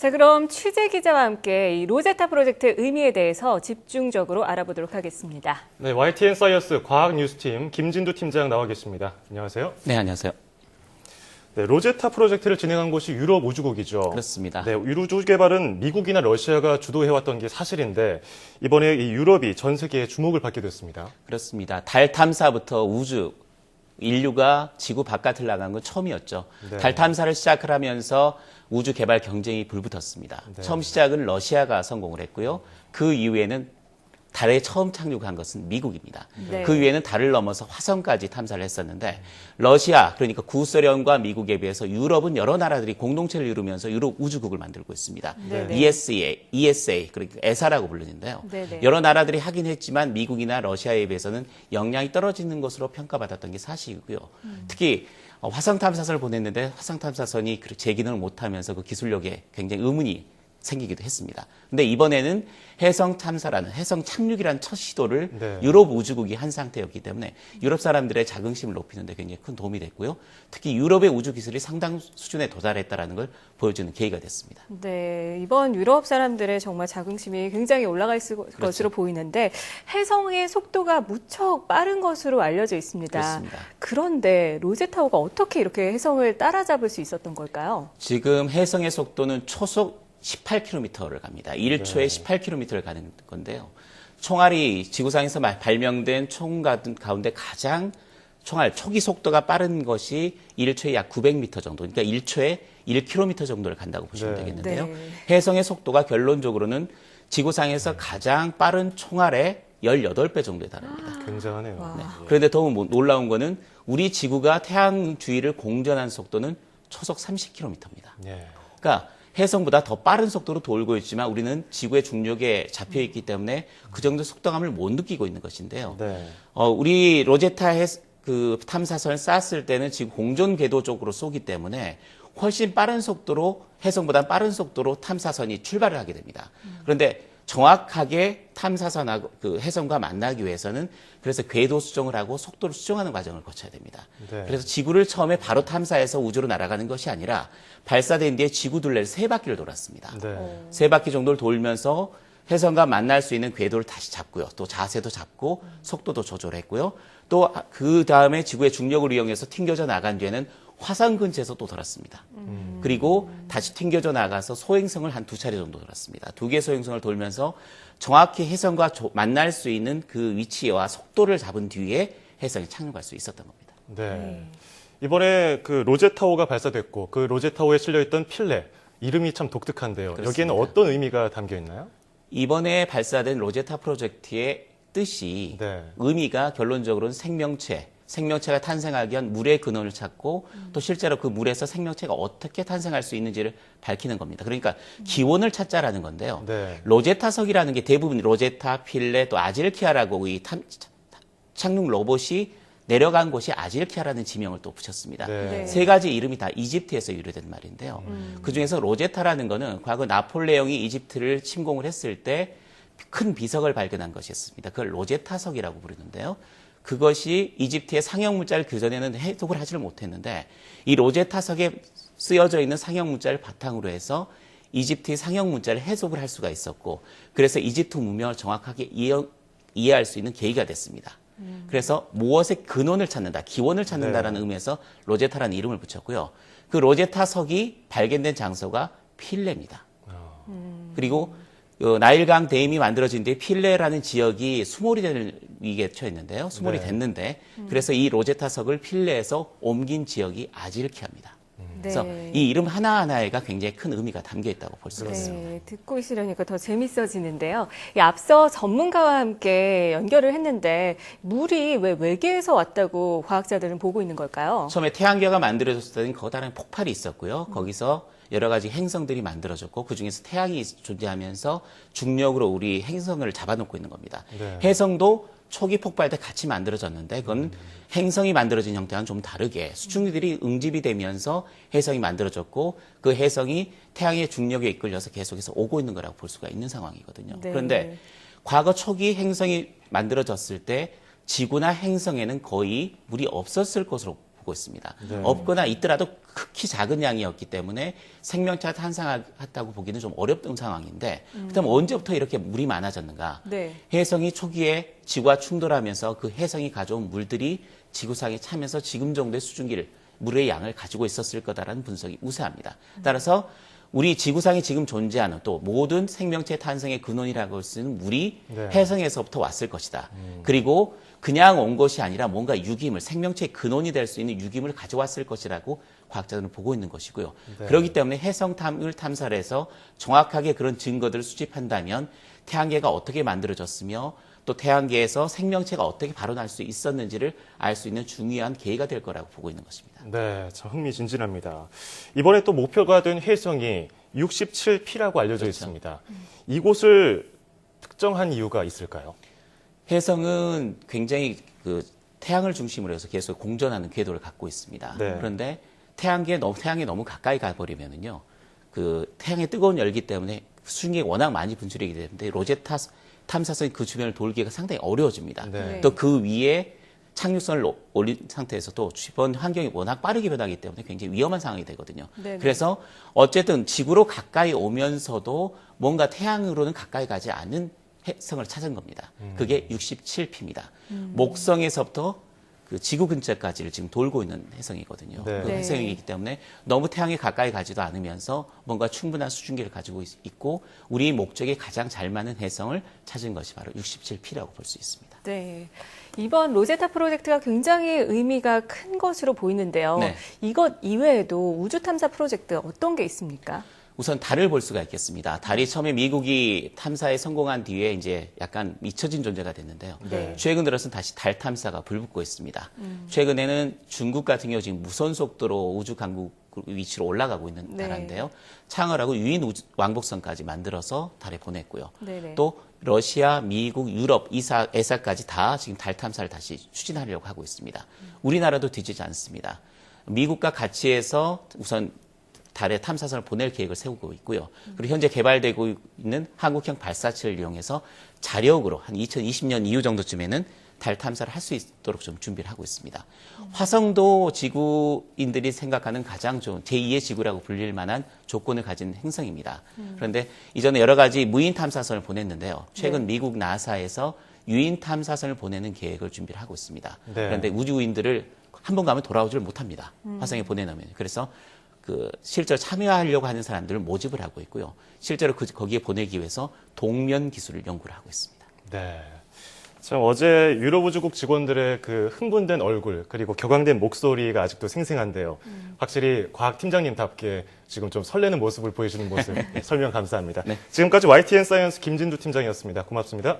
자, 그럼 취재 기자와 함께 이 로제타 프로젝트의 의미에 대해서 집중적으로 알아보도록 하겠습니다. 네, YTN 사이언스 과학 뉴스팀 김진두 팀장 나와 계십니다. 안녕하세요. 네, 안녕하세요. 네, 로제타 프로젝트를 진행한 곳이 유럽 우주국이죠. 그렇습니다. 네, 우주 개발은 미국이나 러시아가 주도해왔던 게 사실인데 이번에 이 유럽이 전 세계에 주목을 받게 됐습니다. 그렇습니다. 달 탐사부터 우주 인류가 지구 바깥을 나간 건 처음이었죠. 네. 달 탐사를 시작을 하면서 우주 개발 경쟁이 불붙었습니다. 네. 처음 시작은 러시아가 성공을 했고요. 그 이후에는 달에 처음 착륙한 것은 미국입니다. 네. 그 이후에는 달을 넘어서 화성까지 탐사를 했었는데 러시아 그러니까 구소련과 미국에 비해서 유럽은 여러 나라들이 공동체를 이루면서 유럽 우주국을 만들고 있습니다. 네네. ESA, ESA 그러니까 ESA라고 부르는데요. 네네. 여러 나라들이 하긴 했지만 미국이나 러시아에 비해서는 역량이 떨어지는 것으로 평가받았던 게 사실이고요. 특히 어, 화성 탐사선을 보냈는데 화성 탐사선이 그 재기능을 못하면서 그 기술력에 굉장히 의문이 생기기도 했습니다. 근데 이번에는 해성 탐사라는 해성 착륙이라는 첫 시도를 네. 유럽 우주국이 한 상태였기 때문에 유럽 사람들의 자긍심을 높이는 데 굉장히 큰 도움이 됐고요. 특히 유럽의 우주 기술이 상당 수준에 도달했다라는 걸 보여주는 계기가 됐습니다. 네, 이번 유럽 사람들의 정말 자긍심이 굉장히 올라가 있을 그렇죠. 것으로 보이는데 해성의 속도가 무척 빠른 것으로 알려져 있습니다. 그렇습니다. 그런데 로제타호가 어떻게 이렇게 해성을 따라잡을 수 있었던 걸까요? 지금 해성의 속도는 초속 18km를 갑니다. 1초에 18km를 가는 건데요. 총알이 지구상에서 마- 발명된 총 가운- 가운데 가장 총알 초기 속도가 빠른 것이 1초에 약 900m 정도, 그러니까 1초에 1km 정도를 간다고 보시면 네. 되겠는데요. 네. 해성의 속도가 결론적으로는 지구상에서 가장 빠른 총알의 18배 정도에 달합니다. 굉장하네요. 와. 네. 그런데 더 뭐- 놀라운 거는 우리 지구가 태양 주위를 공전한 속도는 초속 30km입니다. 예. 그러니까 해성보다 더 빠른 속도로 돌고 있지만 우리는 지구의 중력에 잡혀 있기 때문에 그 정도 속도감을 못 느끼고 있는 것인데요. 네. 어, 우리 로제타 해, 그 탐사선을 쐈을 때는 지금 공전 궤도 쪽으로 쏘기 때문에 훨씬 빠른 속도로 해성보다 빠른 속도로 탐사선이 출발을 하게 됩니다. 그런데 정확하게 탐사선하고 그 해성과 만나기 위해서는 그래서 궤도 수정을 하고 속도를 수정하는 과정을 거쳐야 됩니다. 네. 그래서 지구를 처음에 바로 탐사해서 우주로 날아가는 것이 아니라 발사된 뒤에 지구 둘레를 세 바퀴를 돌았습니다. 네. 세 바퀴 정도를 돌면서 해성과 만날 수 있는 궤도를 다시 잡고요. 또 자세도 잡고 속도도 조절했고요. 또 그 다음에 지구의 중력을 이용해서 튕겨져 나간 뒤에는 화성 근처에서 또 돌았습니다. 그리고 다시 튕겨져 나가서 소행성을 한 두 차례 정도 돌았습니다. 두 개의 소행성을 돌면서 정확히 해성과 조- 만날 수 있는 그 위치와 속도를 잡은 뒤에 해성에 착륙할 수 있었던 겁니다. 네. 이번에 그 로제타호가 발사됐고 그 로제타호에 실려있던 필레 이름이 참 독특한데요. 그렇습니다. 여기에는 어떤 의미가 담겨 있나요? 이번에 발사된 로제타 프로젝트의 뜻이 네. 의미가 결론적으로는 생명체, 생명체가 탄생하기 위한 물의 근원을 찾고 또 실제로 그 물에서 생명체가 어떻게 탄생할 수 있는지를 밝히는 겁니다. 그러니까 기원을 찾자라는 건데요. 네. 로제타석이라는 게 대부분 로제타, 필레, 또 아질키아라고 이 탐- 착륙 로봇이 내려간 곳이 아질키아라는 지명을 또 붙였습니다. 네. 네. 세 가지 이름이 다 이집트에서 유래된 말인데요. 그 중에서 로제타라는 거는 과거 나폴레옹이 이집트를 침공을 했을 때 큰 비석을 발견한 것이었습니다. 그걸 로제타석이라고 부르는데요. 그것이 이집트의 상형 문자를 그전에는 해석을 하지를 못했는데 이 로제타석에 쓰여져 있는 상형 문자를 바탕으로 해서 이집트의 상형 문자를 해석을 할 수가 있었고 그래서 이집트 문명을 정확하게 이해, 이해할 수 있는 계기가 됐습니다. 그래서 무엇의 근원을 찾는다, 기원을 찾는다라는 네. 의미에서 로제타라는 이름을 붙였고요. 그 로제타석이 발견된 장소가 필레입니다. 그리고 어, 나일강 대임이 만들어진 뒤에 필레라는 지역이 수몰이 될 위기에 처했는데요. 수몰이 네. 됐는데 그래서 이 로제타석을 필레에서 옮긴 지역이 아질키아입니다. 그래서 네. 이 이름 하나하나에가 굉장히 큰 의미가 담겨 있다고 볼 수가 있습니다. 네, 듣고 있으려니까 더 재밌어지는데요. 이 앞서 전문가와 함께 연결을 했는데 물이 왜 외계에서 왔다고 과학자들은 보고 있는 걸까요? 처음에 태양계가 만들어졌을 때는 커다란 폭발이 있었고요. 거기서 여러 가지 행성들이 만들어졌고 그 중에서 태양이 존재하면서 중력으로 우리 행성을 잡아놓고 있는 겁니다. 네. 해성도 초기 폭발 때 같이 만들어졌는데 그건 행성이 만들어진 형태와는 좀 다르게 수증기들이 응집이 되면서 해성이 만들어졌고 그 해성이 태양의 중력에 이끌려서 계속해서 오고 있는 거라고 볼 수가 있는 상황이거든요. 네. 그런데 과거 초기 행성이 만들어졌을 때 지구나 행성에는 거의 물이 없었을 것으로 갖고 있습니다. 네. 없거나 있더라도 극히 작은 양이었기 때문에 생명체가 탄생했다고 보기는 좀 어렵던 상황인데 그렇다면 언제부터 이렇게 물이 많아졌는가? 네. 혜성이 초기에 지구와 충돌하면서 그 혜성이 가져온 물들이 지구상에 차면서 지금 정도의 수증기를 물의 양을 가지고 있었을 거다라는 분석이 우세합니다. 따라서 우리 지구상에 지금 존재하는 또 모든 생명체 탄생의 근원이라고 할 수 있는 물이 네. 혜성에서부터 왔을 것이다. 그리고 그냥 온 것이 아니라 뭔가 유기물, 생명체의 근원이 될 수 있는 유기물을 가져왔을 것이라고 과학자들은 보고 있는 것이고요. 네. 그렇기 때문에 해성 탐을 탐사를 해서 정확하게 그런 증거들을 수집한다면 태양계가 어떻게 만들어졌으며 또 태양계에서 생명체가 어떻게 발원할 수 있었는지를 알 수 있는 중요한 계기가 될 거라고 보고 있는 것입니다. 네, 참 흥미진진합니다. 이번에 또 목표가 된 혜성이 67P라고 알려져 그렇죠. 있습니다. 이곳을 특정한 이유가 있을까요? 혜성은 굉장히 그 태양을 중심으로 해서 계속 공전하는 궤도를 갖고 있습니다. 네. 그런데 태양계 너무 태양에 너무 가까이 가버리면은요, 그 태양의 뜨거운 열기 때문에 수증기가 워낙 많이 분출되기 때문에 로제타 탐사선이 그 주변을 돌기가 상당히 어려워집니다. 네. 또그 위에 착륙선을 오- 올린 상태에서도 주변 환경이 워낙 빠르게 변하기 때문에 굉장히 위험한 상황이 되거든요. 네네. 그래서 어쨌든 지구로 가까이 오면서도 뭔가 태양으로는 가까이 가지 않는 해성을 찾은 겁니다. 그게 67P입니다. 목성에서부터 그 지구 근처까지를 지금 돌고 있는 해성이거든요. 네. 그 네. 해성이기 때문에 너무 태양에 가까이 가지도 않으면서 뭔가 충분한 수증기를 가지고 있- 있고 우리 목적에 가장 잘 맞는 해성을 찾은 것이 바로 67P라고 볼 수 있습니다. 네. 이번 로제타 프로젝트가 굉장히 의미가 큰 것으로 보이는데요. 네. 이것 이외에도 우주 탐사 프로젝트 어떤 게 있습니까? 우선 달을 볼 수가 있겠습니다. 달이 처음에 미국이 탐사에 성공한 뒤에 이제 약간 잊혀진 존재가 됐는데요. 네. 최근 들어서는 다시 달 탐사가 불붙고 있습니다. 최근에는 중국 같은 경우 지금 무선 속도로 우주 강국 위치로 올라가고 있는 네. 나라인데요. 창을하고 유인 우주 왕복선까지 만들어서 달에 보냈고요. 네네. 또 러시아, 미국, 유럽, 이사, 에사까지 다 지금 달 탐사를 다시 추진하려고 하고 있습니다. 우리나라도 뒤지지 않습니다. 미국과 같이 해서 우선 달에 탐사선을 보낼 계획을 세우고 있고요. 그리고 현재 개발되고 있는 한국형 발사체를 이용해서 자력으로 한 2020년 이후 정도쯤에는 달 탐사를 할 수 있도록 좀 준비를 하고 있습니다. 화성도 지구인들이 생각하는 가장 좋은 제2의 지구라고 불릴 만한 조건을 가진 행성입니다. 그런데 이전에 여러 가지 무인 탐사선을 보냈는데요. 최근 미국 나사에서 유인 탐사선을 보내는 계획을 준비를 하고 있습니다. 네. 그런데 우주인들을 한 번 가면 돌아오지를 못합니다. 화성에 보내놓으면. 그래서 그 실제로 참여하려고 하는 사람들을 모집을 하고 있고요. 실제로 그, 거기에 보내기 위해서 동면 기술을 연구를 하고 있습니다. 네. 참 어제 유럽우주국 직원들의 그 흥분된 얼굴 그리고 격앙된 목소리가 아직도 생생한데요. 확실히 과학 팀장님답게 지금 좀 설레는 모습을 보여주는 모습 설명 감사합니다. 네. 지금까지 YTN 사이언스 김진두 팀장이었습니다. 고맙습니다.